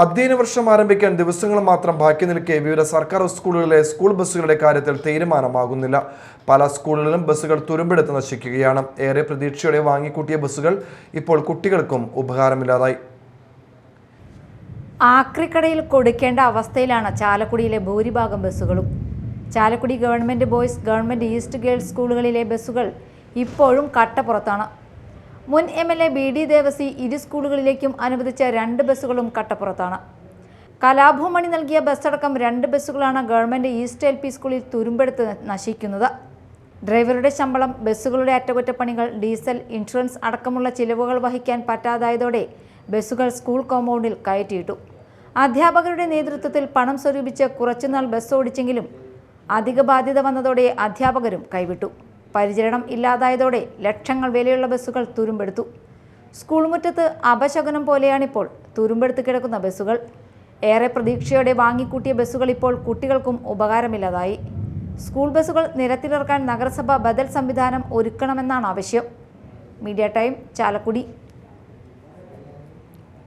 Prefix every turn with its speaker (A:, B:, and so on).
A: അധ്യയന വർഷം ആരംഭിക്കാൻ ദിവസങ്ങൾ മാത്രം ബാക്കി നിൽക്കെ വിവിധ സർക്കാർ സ്കൂളുകളിലെ സ്കൂൾ ബസ്സുകളുടെ കാര്യത്തിൽ തീരുമാനമാകുന്നില്ല. പല സ്കൂളുകളിലും ബസ്സുകൾ തുരുമ്പെടുത്ത് നശിക്കുകയാണ്. ഏറെ പ്രതീക്ഷയോടെ വാങ്ങിക്കൂട്ടിയ ബസ്സുകൾ ഇപ്പോൾ കുട്ടികൾക്കും ഉപകാരമില്ലാതായി
B: ആക്രിക്കടയിൽ കൊടുക്കേണ്ട അവസ്ഥയിലാണ് ചാലക്കുടിയിലെ ഭൂരിഭാഗം ബസ്സുകളും. Chalakudy government boys government east girls സ്കൂളുകളിലെ ബസ്സുകൾ ഇപ്പോഴും കട്ടപ്പുറത്താണ് മുൻ M L A B D Devasy ഇരു സ്കൂളുകളിലേക്കും അനുവദിച്ച രണ്ട് ബസ്സുകളും കട്ടപ്പുറത്താണ്. കലാഭൂമണി നൽകിയ ബസ്സടക്കം രണ്ട് ബസ്സുകളാണ് ഗവൺമെന്റ് ഈസ്റ്റ് എൽ പി സ്കൂളിൽ തുരുമ്പെടുത്ത് നശിക്കുന്നത്. ഡ്രൈവറുടെ ശമ്പളം ബസ്സുകളുടെ അറ്റകുറ്റപ്പണികൾ ഡീസൽ ഇൻഷുറൻസ് അടക്കമുള്ള ചിലവുകൾ വഹിക്കാൻ പറ്റാതായതോടെ ബസ്സുകൾ സ്കൂൾ കോമ്പൗണ്ടിൽ കയറ്റിയിട്ടു. അധ്യാപകരുടെ നേതൃത്വത്തിൽ പണം സ്വരൂപിച്ച് കുറച്ചുനാൾ ബസ് ഓടിച്ചെങ്കിലും അധിക ബാധ്യത വന്നതോടെ അധ്യാപകരും കൈവിട്ടു. പരിചരണം ഇല്ലാതായതോടെ ലക്ഷങ്ങൾ വിലയുള്ള ബസ്സുകൾ തുരുമ്പെടുത്തു. സ്കൂൾ മുറ്റത്ത് അപശകനം പോലെയാണിപ്പോൾ തുരുമ്പെടുത്ത് കിടക്കുന്ന ബസ്സുകൾ. ഏറെ പ്രതീക്ഷയോടെ വാങ്ങിക്കൂട്ടിയ ബസ്സുകൾ ഇപ്പോൾ കുട്ടികൾക്കും ഉപകാരമില്ലാതായി. സ്കൂൾ ബസ്സുകൾ നിരത്തിലിറക്കാൻ നഗരസഭ ബദൽ സംവിധാനം ഒരുക്കണമെന്നാണ് ആവശ്യം. Media time Chalakudy.